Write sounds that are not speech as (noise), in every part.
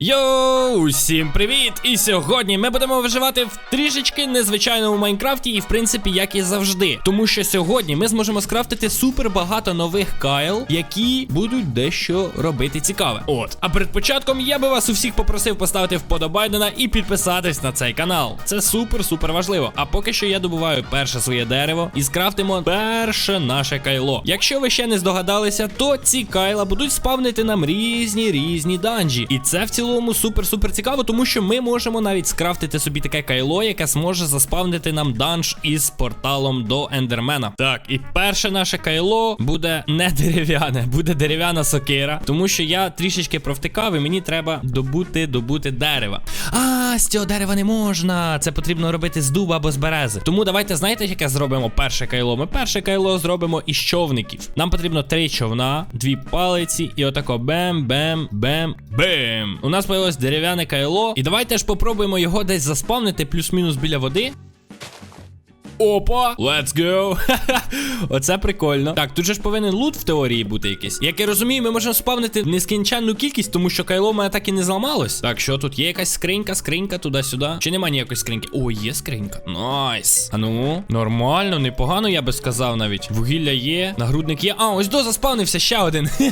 Йоу, усім привіт! І сьогодні ми будемо виживати в трішечки незвичайному Майнкрафті, і в принципі, як і завжди. Тому що сьогодні ми зможемо скрафтити супер багато нових кайл, які будуть дещо робити цікаве. От, а перед початком я би вас усіх попросив поставити вподобайдена і підписатись на цей канал. Це супер-супер важливо. А поки що я добуваю перше своє дерево і скрафтимо перше наше кайло. Якщо ви ще не здогадалися, то ці кайла будуть спавнити нам різні різні данжі. І це в цілому супер-супер цікаво, тому що ми можемо навіть скрафтити собі таке кайло, яке зможе заспавнити нам данж із порталом до ендермена. Так, і перше наше кайло буде не дерев'яне, буде дерев'яна сокира, тому що я трішечки провтикав і мені треба добути, добути дерева. А, з цього дерева не можна. Це потрібно робити з дуба або з берези. Тому давайте знаєте, яке зробимо перше кайло? Ми перше кайло зробимо із човників. Нам потрібно три човна, дві палиці, і отако бем, бем, бем, бем. Нас появилось дерев'яне кайло. І давайте ж попробуємо його десь заспавнити плюс-мінус біля води. Опа, let's go. (laughs) Оце прикольно. Так, тут же ж повинен лут в теорії бути якийсь. Як я розумію, ми можемо спавнити нескінченну кількість, тому що кайло мене так і не зламалось. Так, що тут є якась скринька, скринька туди-сюди. Чи нема ніякої скриньки? О, є скринька. Найс. А ну, нормально, непогано, я би сказав навіть. Вугілля є, нагрудник є. А, ось до заспавнився ще один. (laughs)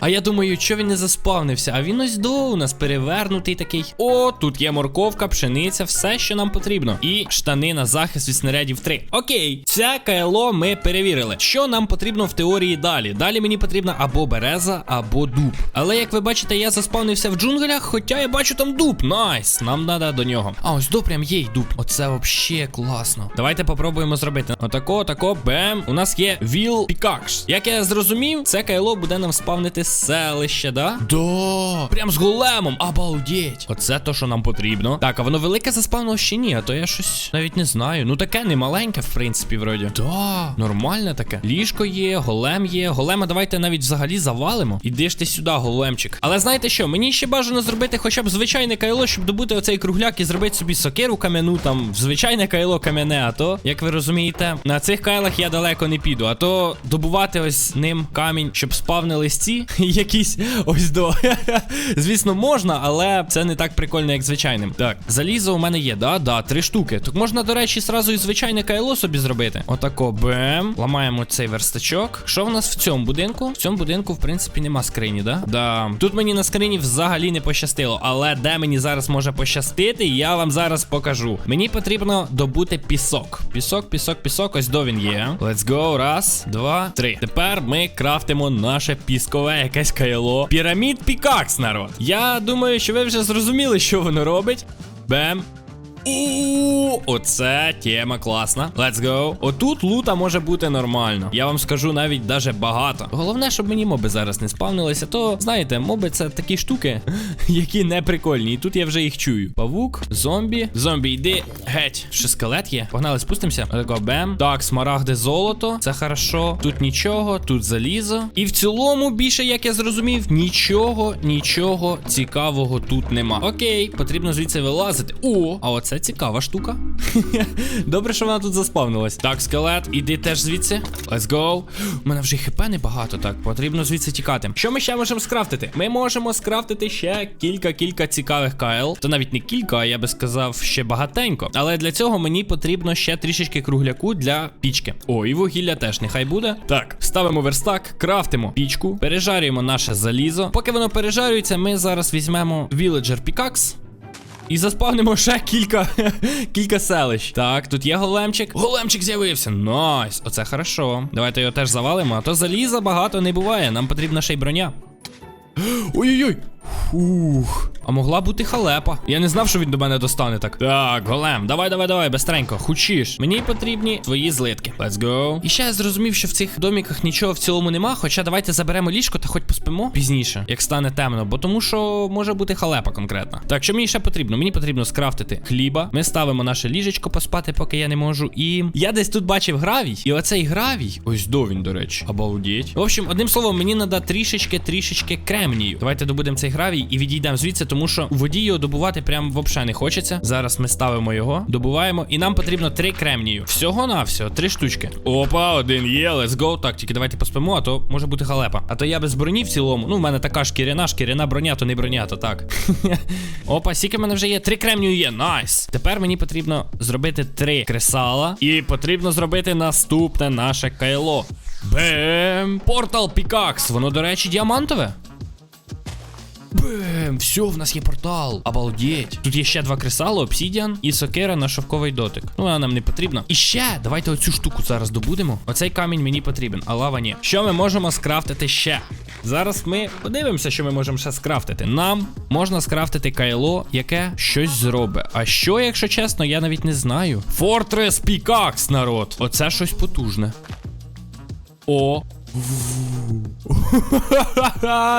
А я думаю, що він не заспавнився, а він ось до у нас перевернутий такий. О, тут є морковка, пшениця, все, що нам потрібно. І штани на захист від снарядів 3. Окей, це КЛО ми перевірили. Що нам потрібно в теорії далі? Далі мені потрібна або береза, або дуб. Але як ви бачите, я заспавнився в джунглях, хоча я бачу там дуб. Найс, нам треба до нього. А ось до прям є й дуб. Оце вообще класно. Давайте попробуємо зробити. Отако, отако, бем. У нас є віл пікакс. Як я зрозумів, це кайло буде нам спавнити селище, да? Да. Прям з големом. Обалдеть. Оце то, що нам потрібно. Так, а воно велике заспавнило ще ні, а то я щось навіть не знаю. Ну таке не маленьке, в принципі, вроді. Да, нормальне таке. Ліжко є, голем є. Голема давайте навіть взагалі завалимо. Іди ж ти сюди, големчик. Але знаєте що? Мені ще бажано зробити хоча б звичайне кайло, щоб добути оцей кругляк і зробити собі сокиру кам'яну, там, звичайне кайло кам'яне, а то, як ви розумієте, на цих кайлах я далеко не піду. А то добувати ось ним камінь, щоб спавнили ці (laughs) якісь ось до. (laughs) Звісно, можна, але це не так прикольно, як звичайним. Так, залізо у мене є, да, да, три штуки. Так можна, до речі, сразу і звичайне кайло собі зробити. Отако, бем. Ламаємо цей верстачок. Що в нас в цьому будинку? В цьому будинку, в принципі, нема скрині, да? Да. Тут мені на скрині взагалі не пощастило. Але де мені зараз може пощастити, я вам зараз покажу. Мені потрібно добути пісок. Пісок, пісок, пісок. Ось до він є. Let's go. Раз, два, три. Тепер ми крафтимо наше піскове якесь кайло. Пірамід Пікакс, народ. Я думаю, що ви вже зрозуміли, що воно робить. Бем. У, оце тема класна. Let's go. Отут лута може бути нормально. Я вам скажу навіть даже багато. Головне, щоб мені моби зараз не спавнилися, то знаєте, моби це такі штуки, (laughs) які не прикольні. І тут я вже їх чую. Павук, зомбі. Зомбі, йди геть. Ще скелет є. Погнали, спустимося. Отако, бем. Так, смарагди золото. Це хорошо. Тут нічого, тут залізо. І в цілому, більше, як я зрозумів, нічого, нічого цікавого тут нема. Окей, потрібно звідси вилазити. О, а оце цікава штука. (laughs) Добре, що вона тут заспавнилась. Так, скелет, іди теж звідси. Let's go. У мене вже хп небагато, так. Потрібно звідси тікати. Що ми ще можемо скрафтити? Ми можемо скрафтити ще кілька-кілька цікавих кайл. То навіть не кілька, а я би сказав, ще багатенько. Але для цього мені потрібно ще трішечки кругляку для пічки. О, і вугілля теж нехай буде. Так, ставимо верстак, крафтимо пічку, пережарюємо наше залізо. Поки воно пережарюється, ми зараз візьмемо Villager Pickaxe. І заспавнимо ще кілька (laughs) кілька селищ. Так, тут є големчик. Големчик з'явився. Найс. Оце хорошо. Давайте його теж завалимо, а то заліза багато не буває. Нам потрібна ще й броня. (gasps) Ой-ой-ой. Фух. А могла бути халепа. Я не знав, що він до мене достане так. Так, голем, давай, давай, давай, бистренько, хучиш. Мені потрібні твої злитки. Let's go. І ще я зрозумів, що в цих доміках нічого в цілому нема. Хоча давайте заберемо ліжко та хоч поспимо пізніше, як стане темно, бо тому що може бути халепа конкретна. Так, що мені ще потрібно? Мені потрібно скрафтити хліба. Ми ставимо наше ліжечко поспати, поки я не можу. І я десь тут бачив гравій. І оцей гравій. Ось до він, до речі. Обалдіть. В общем, одним словом, мені треба трішечки, трішечки кремнію. Давайте добудемо цей гравій і відійдемо звідси, тому тому що у воді його добувати прям взагалі не хочеться. Зараз ми ставимо його, добуваємо, і нам потрібно три кремнію. Всього на всього, три штучки. Опа, один є, let's go. Так, тільки давайте поспимо, а то може бути халепа. А то я без броні в цілому. Ну, в мене така шкіряна, шкіряна броня, то не броня, то так. (laughs) Опа, скільки в мене вже є? Три кремнію є. Найс. Тепер мені потрібно зробити три кресала. І потрібно зробити наступне наше кайло. Бем! Портал Пікакс. Воно, до речі, діамантове. Бем, все, в нас є портал. Обалдеть. Тут є ще два кресала, обсідіан і сокира на шовковий дотик. Ну, вона нам не потрібна. І ще, давайте оцю штуку зараз добудемо. Оцей камінь мені потрібен, а лава ні. Що ми можемо скрафтити ще? Зараз ми подивимося, що ми можемо ще скрафтити. Нам можна скрафтити кайло, яке щось зробить. А що, якщо чесно, я навіть не знаю. Fortress Pickaxe, народ. Оце щось потужне. О.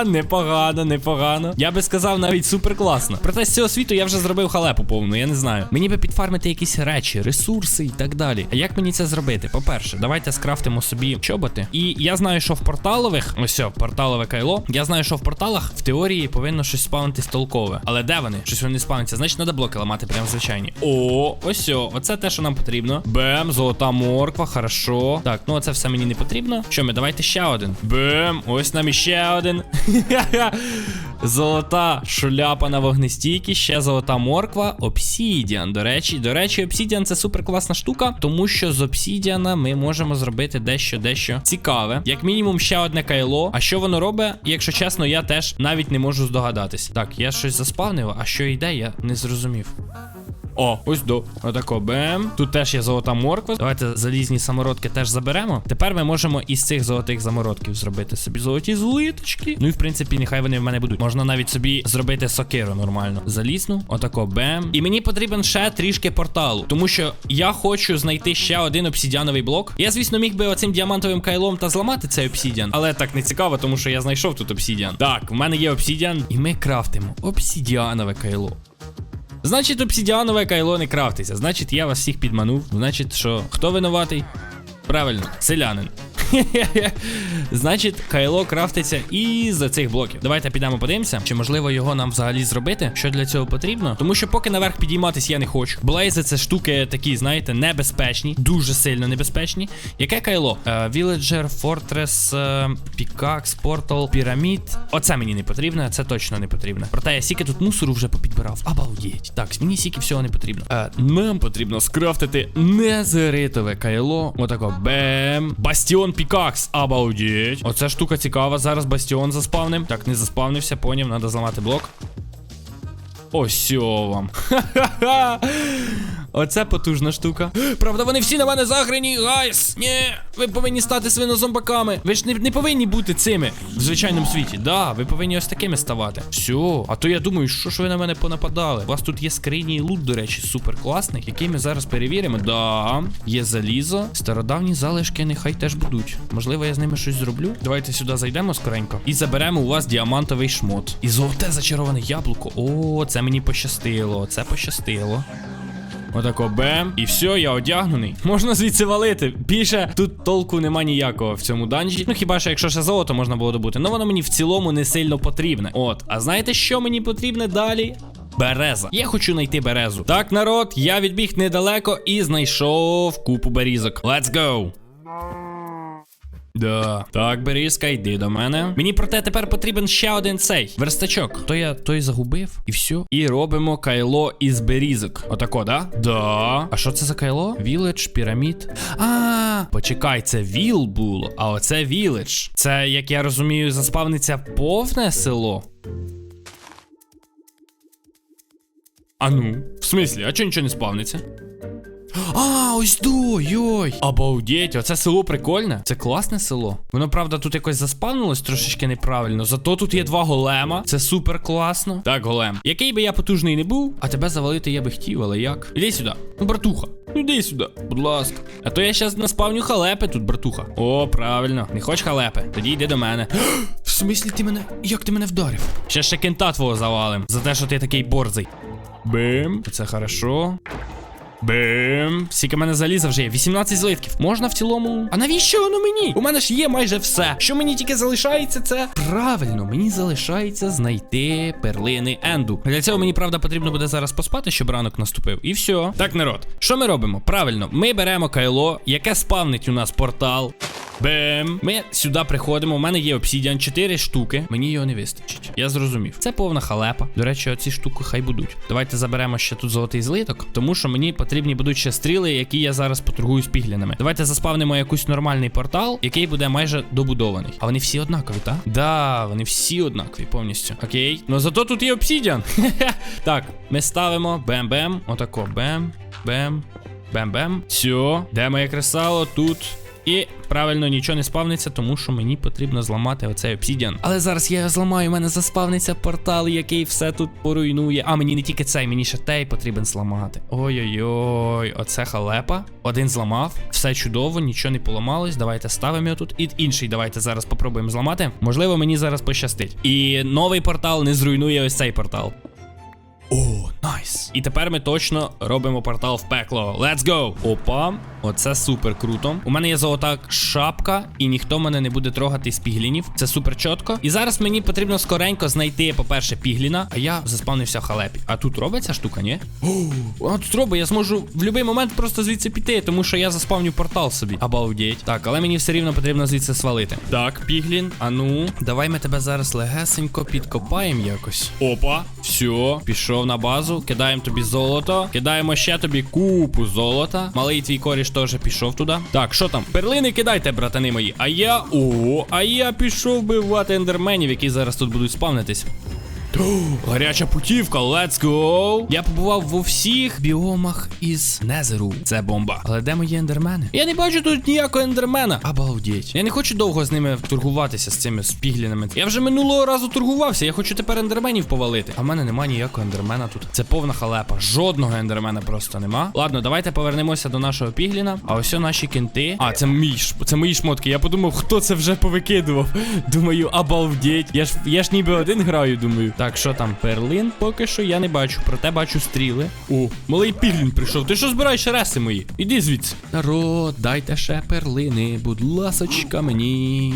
непогано, непогано. Я би сказав навіть супер класно. Проте з цього світу я вже зробив халепу повну, я не знаю. Мені би підфармити якісь речі, ресурси і так далі. А як мені це зробити? По-перше, давайте скрафтимо собі чоботи. І я знаю, що в порталових, ось о, порталове кайло. Я знаю, що в порталах в теорії повинно щось спавнитись толкове. Але де вони? Щось вони спавняться. Значить, треба блоки ламати, прям звичайні. О, ось о, оце те, що нам потрібно. Бем, золота морква, хорошо. Так, ну оце все мені не потрібно. Що ми, давайте ще один. Бем, ось нам іще один. (laughs) Золота шляпа на вогнестійкі, ще золота морква, обсідіан. До речі, до речі, обсідіан це супер класна штука, тому що з обсідіана ми можемо зробити дещо дещо цікаве. Як мінімум, ще одне кайло. А що воно робить? Якщо чесно, я теж навіть не можу здогадатись. Так, я щось заспавнив, а що йде, я не зрозумів. О, ось до. Отако бем. Тут теж є золота морква. Давайте залізні самородки теж заберемо. Тепер ми можемо із цих золотих замородків зробити собі золоті злиточки. Ну і в принципі, нехай вони в мене будуть. Можна навіть собі зробити сокиру нормально. Залізну, отако бем. І мені потрібен ще трішки порталу, тому що я хочу знайти ще один обсідіановий блок. Я, звісно, міг би оцим діамантовим кайлом та зламати цей обсідіан, але так не цікаво, тому що я знайшов тут обсідіан. Так, в мене є обсідіан, і ми крафтимо обсідіанове кайло. Значить, обсідіанове кайло не крафтиться. Значить, я вас всіх підманув. Значить, що хто винуватий? Правильно, селянин. (laughs) Значить, кайло крафтиться і за цих блоків. Давайте підемо подивимося, чи можливо його нам взагалі зробити. Що для цього потрібно? Тому що поки наверх підійматись я не хочу. Блейзи це штуки такі, знаєте, небезпечні, дуже сильно небезпечні. Яке кайло? Fortress, е, Pickaxe, Portal, Pyramid. Оце мені не потрібно, це точно не потрібно. Проте я сіки тут мусору вже попідбирав. Обалдеть. Так, мені сіки всього не потрібно. Е, нам потрібно скрафтити незеритове кайло. Отако бем. Бастіон Пікакс. Обалдеть. Оце штука цікава. Зараз бастіон заспавним. Так, не заспавнився, поняв, треба зламати блок. Ось вам. (laughs) Ха-ха-ха. Оце потужна штука. Правда, вони всі на мене заграні, гайс. Ні, ви повинні стати свинозомбаками. Ви ж не, не повинні бути цими в звичайному світі. Да, ви повинні ось такими ставати. Все. А то я думаю, що ж ви на мене понападали? У вас тут є скрині і лут, до речі, супер класний, який ми зараз перевіримо. Да, є залізо. Стародавні залишки нехай теж будуть. Можливо, я з ними щось зроблю. Давайте сюди зайдемо скоренько. І заберемо у вас діамантовий шмот. І золоте зачароване яблуко. О, це мені пощастило. Це пощастило. Отако бем. І все, я одягнений. Можна звідси валити. Більше тут толку нема ніякого в цьому данжі. Ну хіба що якщо ще золото можна було добути. Ну воно мені в цілому не сильно потрібне. От, а знаєте, що мені потрібне далі? Береза. Я хочу знайти березу. Так, народ, я відбіг недалеко і знайшов купу берізок. Let's go! Да. Так, Берізка, йди до мене. Мені проте тепер потрібен ще один цей верстачок. То я той загубив, і все. І робимо кайло із берізок. Отако, да? Да. А що це за кайло? Віледж, пірамід. А, почекай, це віл було. А оце віледж. Це, як я розумію, заспавниться повне село. А ну, в смислі, а чого нічого не спавниться? А, ось до, йой. Обалдеть, оце село прикольне. Це класне село. Воно, правда, тут якось заспавнилось трошечки неправильно. Зато тут є два голема. Це супер класно. Так, голем. Який би я потужний не був, а тебе завалити я би хотів, але як? Іди сюди. Ну, братуха. Ну іди сюди, будь ласка. А то я щас наспавню халепи тут, братуха. О, правильно. Не хочеш халепи? Тоді йди до мене. (gasps) В смислі ти мене. Як ти мене вдарив? Ще ще кента твого завалим. За те, що ти такий борзий. Бим. Це хорошо. Бим. Скільки мене заліза вже є? 18 злитків. Можна в цілому. А навіщо воно мені? У мене ж є майже все. Що мені тільки залишається, це правильно, мені залишається знайти перлини Енду. Для цього мені правда потрібно буде зараз поспати, щоб ранок наступив. І все. Так, народ. Що ми робимо? Правильно, ми беремо кайло, яке спавнить у нас портал. Бем. Ми сюди приходимо. У мене є обсідіан 4 штуки. Мені його не вистачить. Я зрозумів. Це повна халепа. До речі, оці штуки хай будуть. Давайте заберемо ще тут золотий злиток, тому що мені потрібні будуть ще стріли, які я зараз поторгую з піглінами. Давайте заспавнимо якийсь нормальний портал, який буде майже добудований. А вони всі однакові, так? Да, вони всі однакові повністю. Окей. Ну зато тут є обсідіан. (laughs) так, ми ставимо бем-бем. Отако. Бем, бем, бем-бем. Все, де моє кресало? Тут. І правильно нічого не спавниться, тому що мені потрібно зламати оцей обсідіан. Але зараз я його зламаю, у мене заспавниться портал, який все тут поруйнує. А мені не тільки цей, мені ще той потрібен зламати. Ой-ой-ой, оце халепа. Один зламав, все чудово, нічого не поламалось. Давайте ставимо його тут. І інший давайте зараз попробуємо зламати. Можливо, мені зараз пощастить. І новий портал не зруйнує ось цей портал. О, найс. І тепер ми точно робимо портал в пекло. Let's go! Опа, оце супер круто. У мене є золота шапка, і ніхто мене не буде трогати з піглінів. Це супер чітко. І зараз мені потрібно скоренько знайти, по-перше, пігліна, а я заспавнився в халепі. А тут робиться штука, ні? (gasps) О, тут робить, я зможу в будь-який момент просто звідси піти, тому що я заспавню портал собі. Обалдеть. Так, але мені все рівно потрібно звідси свалити. Так, піглін, а ну, давай ми тебе зараз легесенько підкопаємо якось. Опа, все, пішов на базу, кидаємо тобі золото, кидаємо ще тобі купу золота. Малий твій коріш теж пішов туди. Так, що там? Перлини кидайте, братани мої. А я. О, а я пішов бивати ендерменів, які зараз тут будуть спавнитись. Гаряча путівка, let's go! Я побував во всіх біомах із Незеру. Це бомба. Але де мої ендермени? Я не бачу тут ніякого ендермена. Обалдеть. Я не хочу довго з ними торгуватися з цими спіглінами. Я вже минулого разу торгувався. Я хочу тепер ендерменів повалити. А в мене немає ніякого ендермена тут. Це повна халепа. Жодного ендермена просто нема. Ладно, давайте повернемося до нашого пігліна. А ось наші кінти. А, це мій це мої шмотки. Я подумав, хто це вже повикидував. Думаю, обалдеть. Я ж я ж ніби один граю, думаю. Так, що там? Перлин? Поки що я не бачу, проте бачу стріли. О, малий піглін прийшов. Ти що збираєш реси мої? Іди звідси. Народ, дайте ще перлини, будь ласочка мені.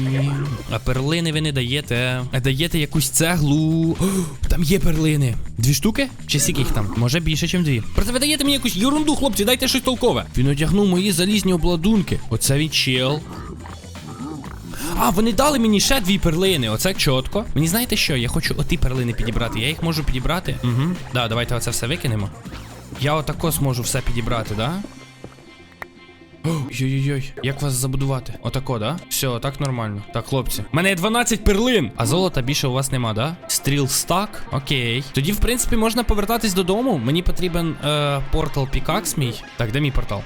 А перлини ви не даєте. А даєте якусь цеглу. О, там є перлини. Дві штуки? Чи скільки їх там? Може більше, ніж дві. Проте ви даєте мені якусь ерунду, хлопці, дайте щось толкове. Він одягнув мої залізні обладунки. Оце він чел. А, вони дали мені ще дві перлини. Оце чітко. Мені знаєте що? Я хочу оті перлини підібрати. Я їх можу підібрати. Угу. Да, давайте оце все викинемо. Я отако зможу все підібрати, да? О, Йой-йой, як вас забудувати? Отако, да? Все, так нормально. Так, хлопці. У мене є 12 перлин. А золота більше у вас нема, да? Стріл стак. Окей. Тоді, в принципі, можна повертатись додому. Мені потрібен е, портал Пікакс мій. Так, де мій портал?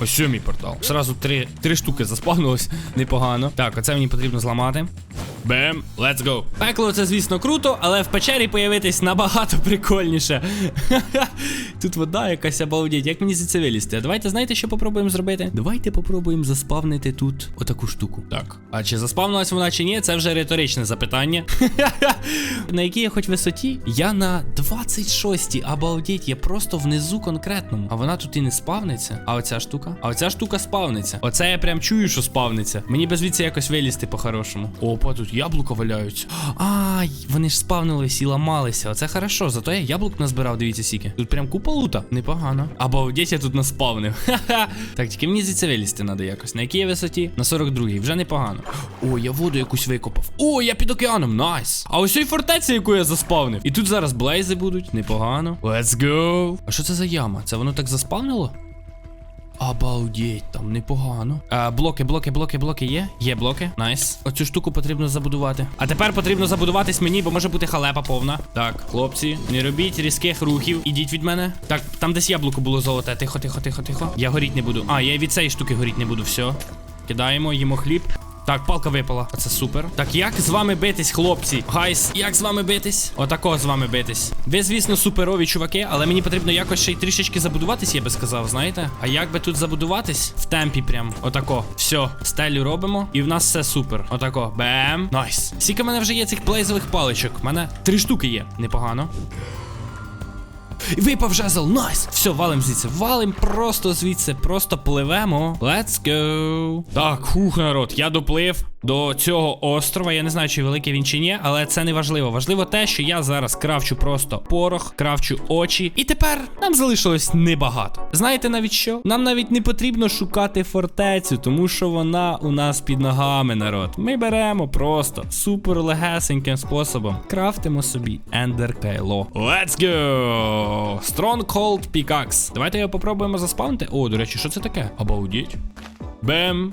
Ось що мій портал. Сразу три, три штуки заспавнилось. Непогано. Так, оце мені потрібно зламати. Бем, let's go. Пекло це, звісно, круто, але в печері появитись набагато прикольніше. (laughs) Тут вода якась обалдеть. Як мені звідси вилізти? А Давайте знаєте, що попробуємо зробити? Давайте попробуємо заспавнити тут отаку штуку. Так. А чи заспавнилась вона чи ні? Це вже риторичне запитання. (laughs) на якій я хоч висоті? Я на 26-й, обалдеть, я просто внизу конкретному. А вона тут і не спавниться. А оця штука? А оця штука спавниться. Оце я прям чую, що спавниться. Мені без звідси якось вилізти по-хорошому. Опа, тут яблука валяються. Ай, вони ж спавнились і ламалися. Оце хорошо. Зато я яблук назбирав, дивіться сіки. Тут прям купа лута. Непогано. Обалдеть, я тут наспавнив. (laughs) Ха-ха. Так, тільки мені звідси вилізти треба якось. На якій я висоті? На 42-й. Вже непогано. О, я воду якусь викопав. О, я під океаном. Найс. А ось і фортеця, яку я заспавнив. І тут зараз блейзи будуть. Непогано. Let's go. А що це за яма? Це воно так заспавнило? Обалдеть, там непогано. А, блоки, блоки, блоки, блоки є? Є блоки. Найс. Оцю штуку потрібно забудувати. А тепер потрібно забудуватись мені, бо може бути халепа повна. Так, хлопці, не робіть різких рухів. Ідіть від мене. Так, там десь яблуко було золоте. Тихо, тихо, тихо, тихо. Я горіть не буду. А, я від цієї штуки горіть не буду. Все. Кидаємо, їмо хліб. Так, палка випала. А це супер. Так, як з вами битись, хлопці? Гайс, як з вами битись? Отако з вами битись. Ви, звісно, суперові чуваки, але мені потрібно якось ще й трішечки забудуватись, я би сказав, знаєте? А як би тут забудуватись? В темпі прям. Отако. Все, стелю робимо. І в нас все супер. Отако. Бем. Найс. Скільки в мене вже є цих блейзових паличок? У мене три штуки є. Непогано. Випав жезл, найс! Все, валим звідси, валим просто звідси, просто пливемо. Let's go. Так, хух, народ, я доплив до цього острова. Я не знаю, чи великий він чи ні, але це не важливо. Важливо те, що я зараз кравчу просто порох, кравчу очі. І тепер нам залишилось небагато. Знаєте навіть що? Нам навіть не потрібно шукати фортецю, тому що вона у нас під ногами, народ. Ми беремо просто супер легесеньким способом. Крафтимо собі Ender Кайло. Let's go! Stronghold Pickaxe. Давайте його попробуємо заспавнити. О, до речі, що це таке? Обалдіть. Бем.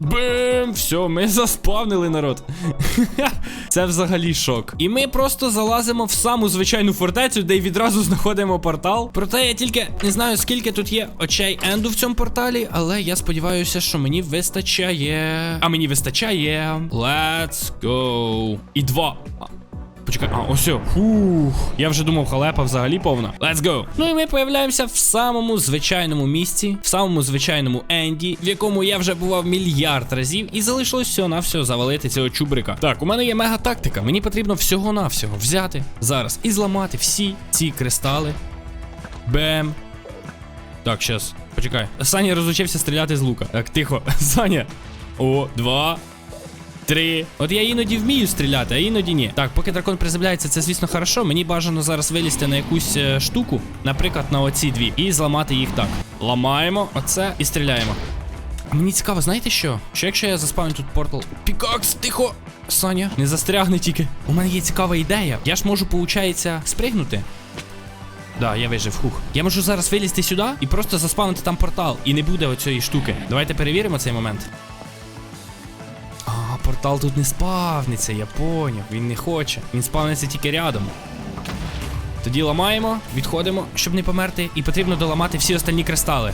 Бем! Все, ми заспавнили народ. (laughs) Це взагалі шок. І ми просто залазимо в саму звичайну фортецю, де й відразу знаходимо портал. Проте я тільки не знаю, скільки тут є очей Енду в цьому порталі, але я сподіваюся, що мені вистачає. А мені вистачає. Let's go. І два. Почекай, а, ось. Фух. Я вже думав, халепа взагалі повна. Let's go. Ну і ми появляємося в самому звичайному місці, в самому звичайному Енді, в якому я вже бував мільярд разів, і залишилось всього на всього завалити цього чубрика. Так, у мене є мега тактика. Мені потрібно всього-навсього взяти зараз і зламати всі ці кристали. Бем. Так, щас. Почекай. Саня розучився стріляти з лука. Так, тихо. (laughs) Саня. О, два. Три. От я іноді вмію стріляти, а іноді ні. Так, поки дракон приземляється, це звісно хорошо. Мені бажано зараз вилізти на якусь е, штуку, наприклад, на оці дві, і зламати їх так. Ламаємо оце і стріляємо. А Мені цікаво, знаєте що? Що якщо я заспавню тут портал? Пікакс, тихо! Саня, не застрягни тільки. У мене є цікава ідея. Я ж можу, получається, спригнути. Да, я вижив, хух. Я можу зараз вилізти сюди і просто заспавнити там портал. І не буде оцієї штуки. Давайте перевіримо цей момент. Портал тут не спавниться, я поняв. Він не хоче. Він спавниться тільки рядом. Тоді ламаємо, відходимо, щоб не померти, і потрібно доламати всі остальні кристали.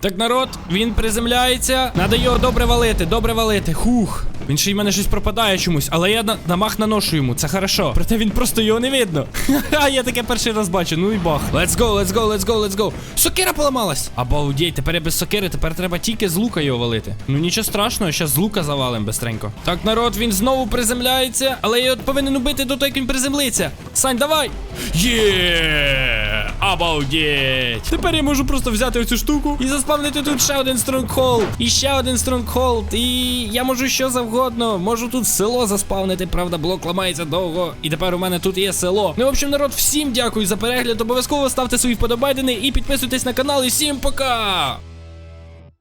Так, народ, він приземляється. Надо його добре валити, добре валити. Хух. Він ще й мене щось пропадає чомусь, але я на, на мах наношу йому, це хорошо. Проте він просто його не видно. Ха, (laughs) я таке перший раз бачу, ну і бах. Let's go, let's go, let's go, let's go. Сокира поламалась. Обалдеть, тепер я без сокири, тепер треба тільки з лука його валити. Ну нічого страшного, зараз з лука завалим бистренько. Так, народ, він знову приземляється, але я повинен убити до того, як він приземлиться. Сань, давай. Є! Обалдеть! Тепер я можу просто взяти оцю штуку і заспавнити тут ще один стронгхолд. І ще один стронгхолд. І я можу що завгодно. Можу тут село заспавнити. Правда, блок ламається довго. І тепер у мене тут є село. Ну, в общем, народ, всім дякую за перегляд. Обов'язково ставте свої вподобайдини і підписуйтесь на канал. І всім пока!